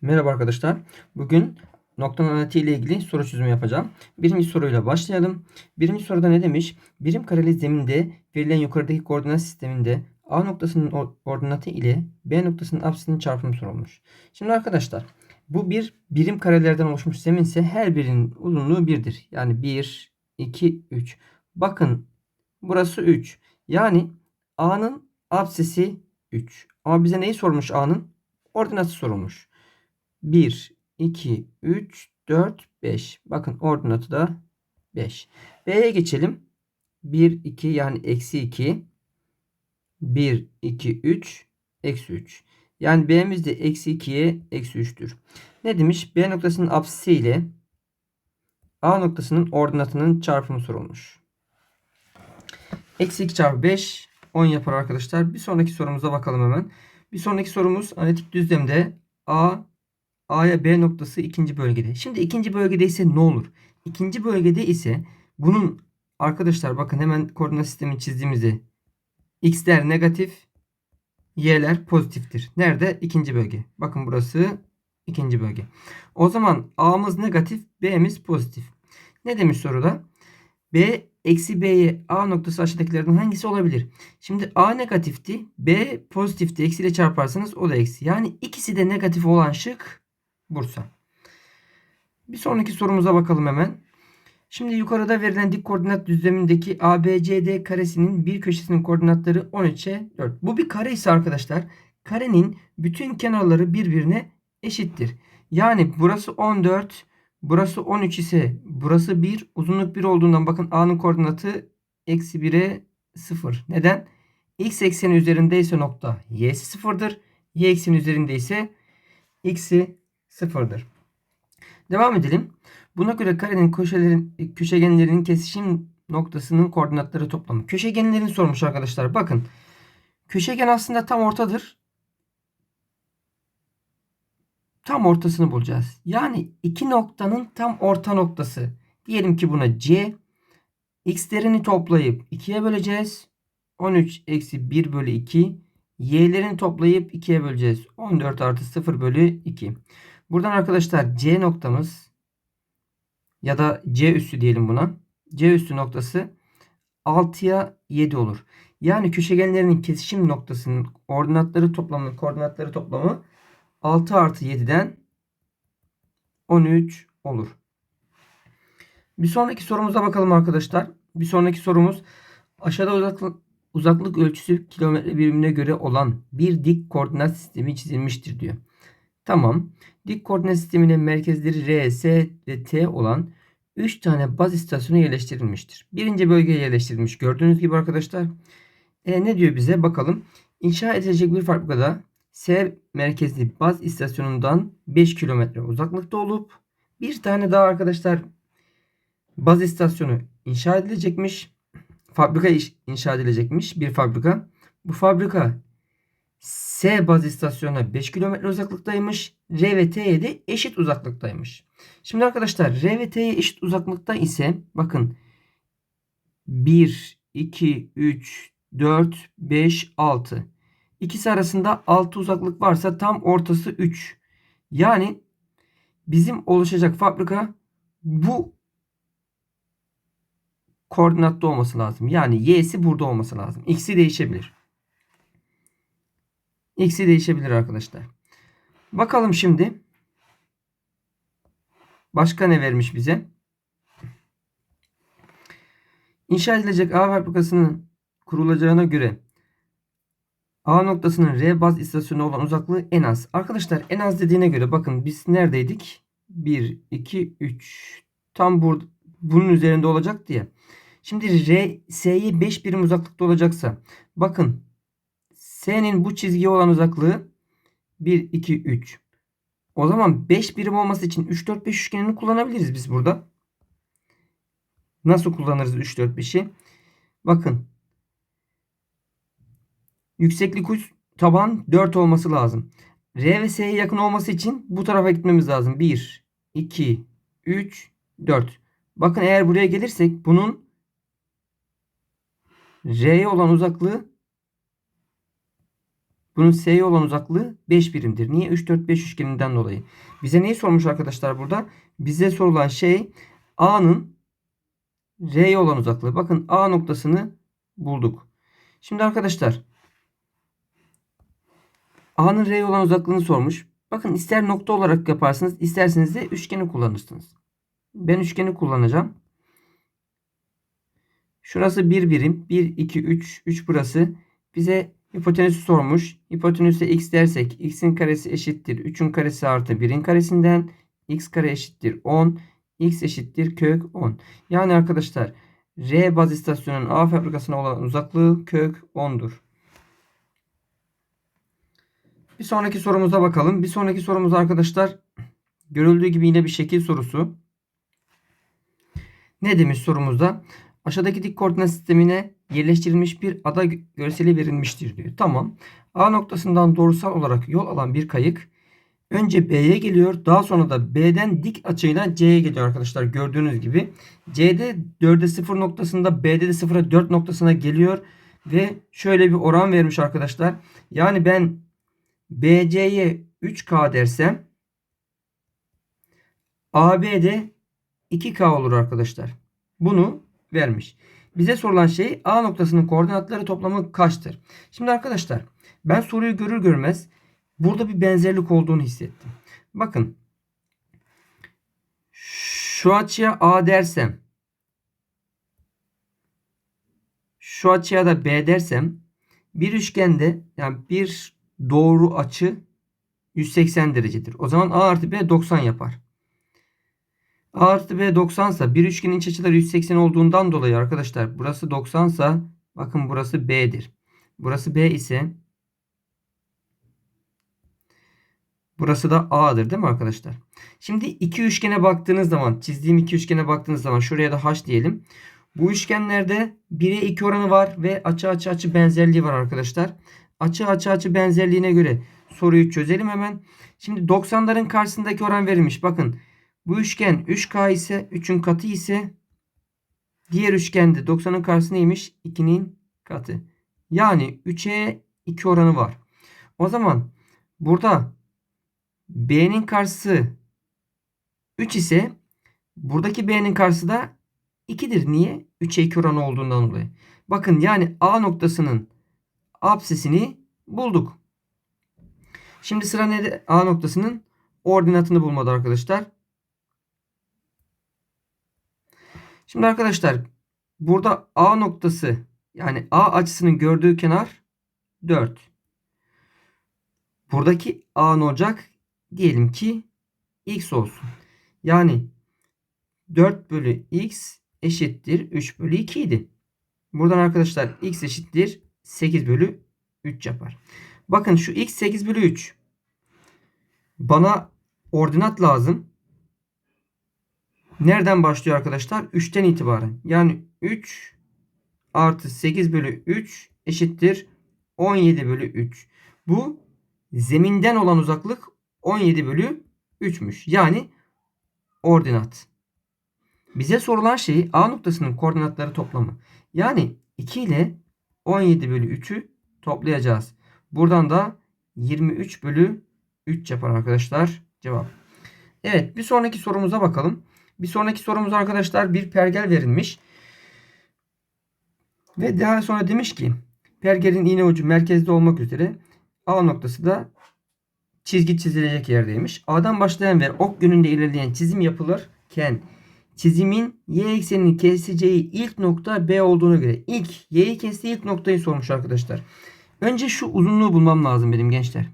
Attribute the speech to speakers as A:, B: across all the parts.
A: Merhaba arkadaşlar. Bugün nokta analitiği ile ilgili soru çözümü yapacağım. Birinci soruyla başlayalım. Birinci soruda ne demiş? Birim kareli zeminde verilen yukarıdaki koordinat sisteminde A noktasının or- ordinatı ile B noktasının apsisinin çarpımı sorulmuş. Şimdi arkadaşlar bu bir birim karelerden oluşmuş zeminse her birinin uzunluğu 1'dir. Yani 1, 2, 3. Bakın burası 3. Yani A'nın apsisi 3. Ama bize neyi sormuş A'nın? Ordinatı sorulmuş. 1, 2, 3, 4, 5. Bakın ordinatı da 5. B'ye geçelim. 1, 2 yani eksi 2. 1, 2, 3, eksi 3. Yani B'miz de eksi 2'ye eksi 3'tür. Ne demiş? B noktasının apsisi ile A noktasının ordinatının çarpımı sorulmuş. Eksi 2 çarpı 5 10 yapar arkadaşlar. Bir sonraki sorumuza bakalım hemen. Bir sonraki sorumuz analitik düzlemde A A'ya B noktası ikinci bölgede. Şimdi ikinci bölgede ise ne olur? İkinci bölgede ise bunun arkadaşlar bakın hemen koordinat sistemini çizdiğimizde x'ler negatif, y'ler pozitiftir. Nerede? İkinci bölge. Bakın burası ikinci bölge. O zaman A'mız negatif, B'miz pozitif. Ne demiş soruda? B eksi B'ye A noktası aşağıdakilerden hangisi olabilir? Şimdi A negatifti, B pozitifti. Eksiyle çarparsanız o da eksi. Yani ikisi de negatif olan şık Bursa. Bir sonraki sorumuza bakalım hemen. Şimdi yukarıda verilen dik koordinat düzlemindeki ABCD karesinin bir köşesinin koordinatları 13'e 4. Bu bir kare ise arkadaşlar karenin bütün kenarları birbirine eşittir. Yani burası 14, burası 13 ise burası 1. Uzunluk 1 olduğundan bakın A'nın koordinatı eksi 1'e 0. Neden? X ekseni üzerinde ise nokta y'si 0'dır. Y ekseni üzerinde ise x'i sıfırdır. Devam edelim. Buna göre karenin köşelerin, köşegenlerinin kesişim noktasının koordinatları toplamı. Köşegenlerini sormuş arkadaşlar. Bakın. Köşegen aslında tam ortadır. Tam ortasını bulacağız. Yani iki noktanın tam orta noktası. Diyelim ki buna C. X'lerini toplayıp 2'ye böleceğiz. 13 eksi 1 bölü 2. Y'lerini toplayıp 2'ye böleceğiz. 14 artı 0 bölü 2. Buradan arkadaşlar C noktamız ya da C üssü diyelim buna. C üssü noktası 6'ya 7 olur. Yani köşegenlerinin kesişim noktasının ordinatları toplamı, koordinatları toplamı 6 artı 7'den 13 olur. Bir sonraki sorumuza bakalım arkadaşlar. Bir sonraki sorumuz aşağıda uzaklık, uzaklık ölçüsü kilometre birimine göre olan bir dik koordinat sistemi çizilmiştir diyor. Tamam. Dik koordinat sisteminin merkezleri R, S ve T olan 3 tane baz istasyonu yerleştirilmiştir. Birinci bölgeye yerleştirilmiş. Gördüğünüz gibi arkadaşlar. E, ne diyor bize? Bakalım. İnşa edilecek bir fabrikada S merkezli baz istasyonundan 5 kilometre uzaklıkta olup bir tane daha arkadaşlar baz istasyonu inşa edilecekmiş. Fabrika inşa edilecekmiş. Bir fabrika. Bu fabrika S baz istasyonuna 5 kilometre uzaklıktaymış. R ve T'ye de eşit uzaklıktaymış. Şimdi arkadaşlar R ve T'ye eşit uzaklıkta ise bakın 1, 2, 3, 4, 5, 6. İkisi arasında 6 uzaklık varsa tam ortası 3. Yani bizim oluşacak fabrika bu koordinatta olması lazım. Yani y'si burada olması lazım. X'i değişebilir. X'i değişebilir arkadaşlar. Bakalım şimdi. Başka ne vermiş bize? İnşa edilecek A fabrikasının kurulacağına göre A noktasının R baz istasyonu olan uzaklığı en az. Arkadaşlar en az dediğine göre bakın biz neredeydik? 1, 2, 3. Tam burada bunun üzerinde olacak diye. Şimdi R, S'ye 5 birim uzaklıkta olacaksa bakın S'nin bu çizgiye olan uzaklığı 1, 2, 3. O zaman 5 birim olması için 3, 4, 5 üçgenini kullanabiliriz biz burada. Nasıl kullanırız 3, 4, 5'i? Bakın. Yükseklik uç taban 4 olması lazım. R ve S'ye yakın olması için bu tarafa gitmemiz lazım. 1, 2, 3, 4. Bakın eğer buraya gelirsek bunun R'ye olan uzaklığı Bunun S'ye olan uzaklığı 5 birimdir. Niye? 3, 4, 5 üçgeninden dolayı. Bize neyi sormuş arkadaşlar burada? Bize sorulan şey A'nın R'ye olan uzaklığı. Bakın A noktasını bulduk. Şimdi arkadaşlar A'nın R'ye olan uzaklığını sormuş. Bakın ister nokta olarak yaparsınız isterseniz de üçgeni kullanırsınız. Ben üçgeni kullanacağım. Şurası 1 birim. 1, 2, 3. 3 burası. Bize hipotenüsü sormuş. Hipotenüse x dersek x'in karesi eşittir. 3'ün karesi artı 1'in karesinden. x kare eşittir 10. x eşittir kök 10. Yani arkadaşlar R baz istasyonunun A fabrikasına olan uzaklığı kök 10'dur. Bir sonraki sorumuza bakalım. Bir sonraki sorumuz arkadaşlar görüldüğü gibi yine bir şekil sorusu. Ne demiş sorumuzda? Aşağıdaki dik koordinat sistemine yerleştirilmiş bir ada görseli verilmiştir diyor. Tamam. A noktasından doğrusal olarak yol alan bir kayık önce B'ye geliyor. Daha sonra da B'den dik açıyla C'ye geliyor arkadaşlar. Gördüğünüz gibi. C'de 4'e 0 noktasında B'de de 0'a 4 noktasına geliyor. Ve şöyle bir oran vermiş arkadaşlar. Yani ben BC'ye 3K dersem AB'de 2K olur arkadaşlar. Bunu vermiş. Bize sorulan şey A noktasının koordinatları toplamı kaçtır? Şimdi arkadaşlar ben soruyu görür görmez burada bir benzerlik olduğunu hissettim. Bakın şu açıya A dersem şu açıya da B dersem bir üçgende yani bir doğru açı 180 derecedir. O zaman A artı B 90 yapar. A artı B 90 ise bir üçgenin iç açıları 180 olduğundan dolayı arkadaşlar burası 90 ise bakın burası B'dir. Burası B ise burası da A'dır değil mi arkadaşlar? Şimdi iki üçgene baktığınız zaman çizdiğim iki üçgene baktığınız zaman şuraya da H diyelim. Bu üçgenlerde 1'e 2 oranı var ve açı açı açı benzerliği var arkadaşlar. Açı açı açı benzerliğine göre soruyu çözelim hemen. Şimdi 90'ların karşısındaki oran verilmiş. Bakın bu üçgen 3K ise 3'ün katı ise diğer üçgende 90'ın karşısı neymiş? 2'nin katı. Yani 3'e 2 oranı var. O zaman burada B'nin karşısı 3 ise buradaki B'nin karşısı da 2'dir. Niye? 3'e 2 oranı olduğundan dolayı. Bakın yani A noktasının apsisini bulduk. Şimdi sıra nerede? A noktasının ordinatını bulmadı arkadaşlar. Şimdi arkadaşlar burada A noktası yani A açısının gördüğü kenar 4. Buradaki A olacak? Diyelim ki x olsun. Yani 4 bölü x eşittir 3 bölü 2 idi. Buradan arkadaşlar x eşittir 8 bölü 3 yapar. Bakın şu x 8 bölü 3. Bana ordinat lazım. Nereden başlıyor arkadaşlar? 3'ten itibaren. Yani 3 artı 8 bölü 3 eşittir 17 bölü 3. Bu zeminden olan uzaklık 17 bölü 3'müş. Yani ordinat. Bize sorulan şey A noktasının koordinatları toplamı. Yani 2 ile 17 bölü 3'ü toplayacağız. Buradan da 23 bölü 3 yapar arkadaşlar. Cevap. Evet bir sonraki sorumuza bakalım. Bir sonraki sorumuz arkadaşlar bir pergel verilmiş. Ve daha sonra demiş ki pergelin iğne ucu merkezde olmak üzere A noktası da çizgi çizilecek yerdeymiş. A'dan başlayan ve ok yönünde ilerleyen çizim yapılırken çizimin y eksenini keseceği ilk nokta B olduğuna göre ilk y'yi kestiği ilk noktayı sormuş arkadaşlar. Önce şu uzunluğu bulmam lazım benim gençler.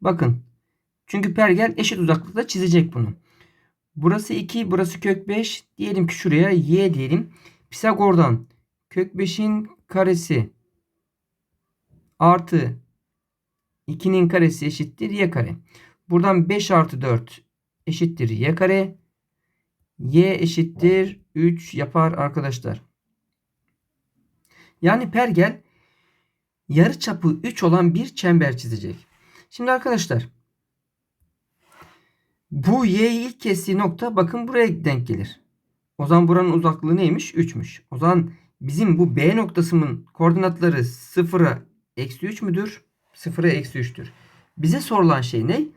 A: Bakın. Çünkü pergel eşit uzaklıkta çizecek bunu. Burası 2, burası kök 5. Diyelim ki şuraya y diyelim. Pisagor'dan kök 5'in karesi artı 2'nin karesi eşittir y kare. Buradan 5 artı 4 eşittir y kare. y eşittir 3 yapar arkadaşlar. Yani pergel yarı çapı 3 olan bir çember çizecek. Şimdi arkadaşlar bu y'yi ilk kestiği nokta bakın buraya denk gelir. O zaman buranın uzaklığı neymiş? 3'müş. O zaman bizim bu B noktasının koordinatları 0'a eksi 3 müdür? 0'a eksi 3'tür. Bize sorulan şey ne?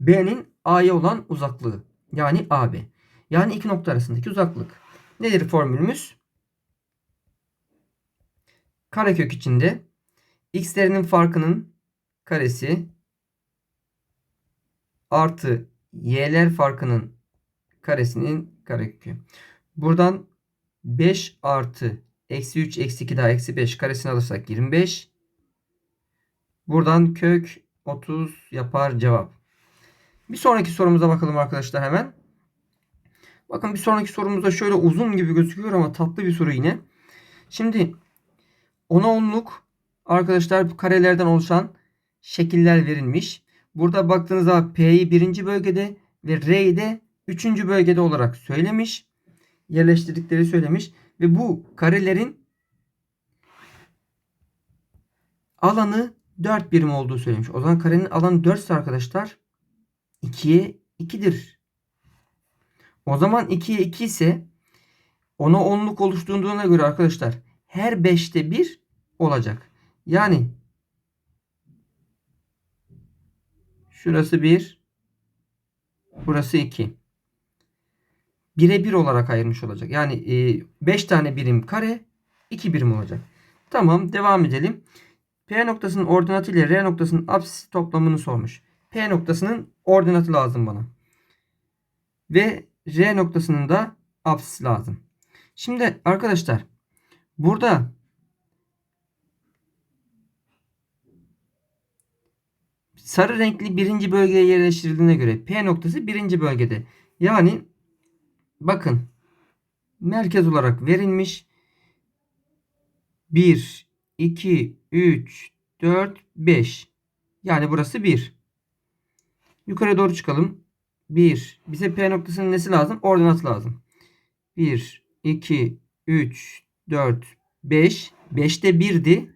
A: B'nin A'ya olan uzaklığı. Yani AB. Yani iki nokta arasındaki uzaklık. Nedir formülümüz? Karekök içinde x'lerinin farkının karesi artı y'ler farkının karesinin karekökü. Buradan 5 artı eksi 3 eksi 2 daha eksi 5 karesini alırsak 25. Buradan kök 30 yapar cevap. Bir sonraki sorumuza bakalım arkadaşlar hemen. Bakın bir sonraki sorumuzda şöyle uzun gibi gözüküyor ama tatlı bir soru yine. Şimdi ona onluk arkadaşlar karelerden oluşan şekiller verilmiş. Burada baktığınızda P'yi birinci bölgede ve R'yi de üçüncü bölgede olarak söylemiş. Yerleştirdikleri söylemiş. Ve bu karelerin alanı 4 birim olduğu söylemiş. O zaman karenin alanı 4 ise arkadaşlar 2'ye 2'dir. O zaman 2'ye 2 ise ona 10'luk oluşturduğuna göre arkadaşlar her 5'te 1 olacak. Yani şurası 1 burası 2. 1'e 1 olarak ayırmış olacak. Yani 5 tane birim kare 2 birim olacak. Tamam devam edelim. P noktasının ordinatı ile R noktasının apsis toplamını sormuş. P noktasının ordinatı lazım bana. Ve R noktasının da apsis lazım. Şimdi arkadaşlar burada sarı renkli birinci bölgeye yerleştirildiğine göre P noktası birinci bölgede. Yani bakın merkez olarak verilmiş 1, 2, 3, 4, 5. Yani burası 1. Yukarı doğru çıkalım. 1. Bize P noktasının nesi lazım? Ordinat lazım. 1, 2, 3, 4, 5. 5'te 1'di.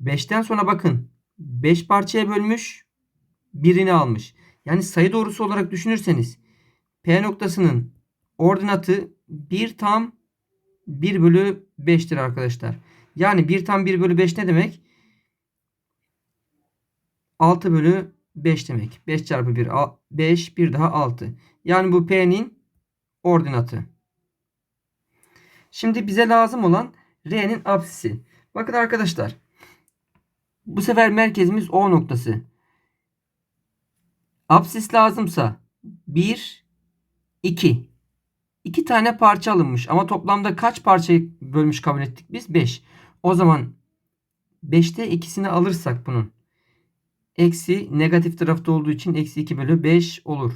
A: 5'ten sonra bakın. 5 parçaya bölmüş. Birini almış. Yani sayı doğrusu olarak düşünürseniz P noktasının ordinatı 1 tam 1 bölü 5'tir arkadaşlar. Yani 1 tam 1 bölü 5 ne demek? 6 bölü 5 demek. 5 çarpı 1 5 bir daha 6. Yani bu P'nin ordinatı. Şimdi bize lazım olan R'nin apsisi. Bakın arkadaşlar. Bu sefer merkezimiz O noktası. Apsis lazımsa 1 2 2 tane parça alınmış ama toplamda kaç parçayı bölmüş kabul ettik biz? 5. O zaman 5'te ikisini alırsak bunun eksi negatif tarafta olduğu için eksi 2 bölü 5 olur.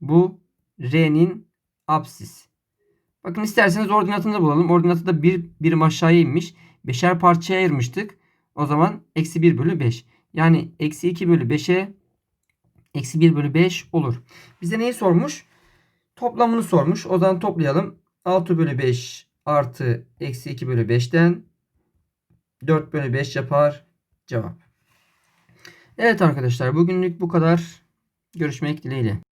A: Bu R'nin apsis. Bakın isterseniz ordinatını da bulalım. Ordinatı da bir birim aşağıya inmiş. Beşer parçaya ayırmıştık. O zaman eksi 1 bölü 5. Yani eksi 2 bölü 5'e eksi 1 bölü 5 olur. Bize neyi sormuş? Toplamını sormuş. O zaman toplayalım. 6 bölü 5 artı eksi 2 bölü 5'ten 4 bölü 5 yapar cevap. Evet arkadaşlar bugünlük bu kadar. Görüşmek dileğiyle.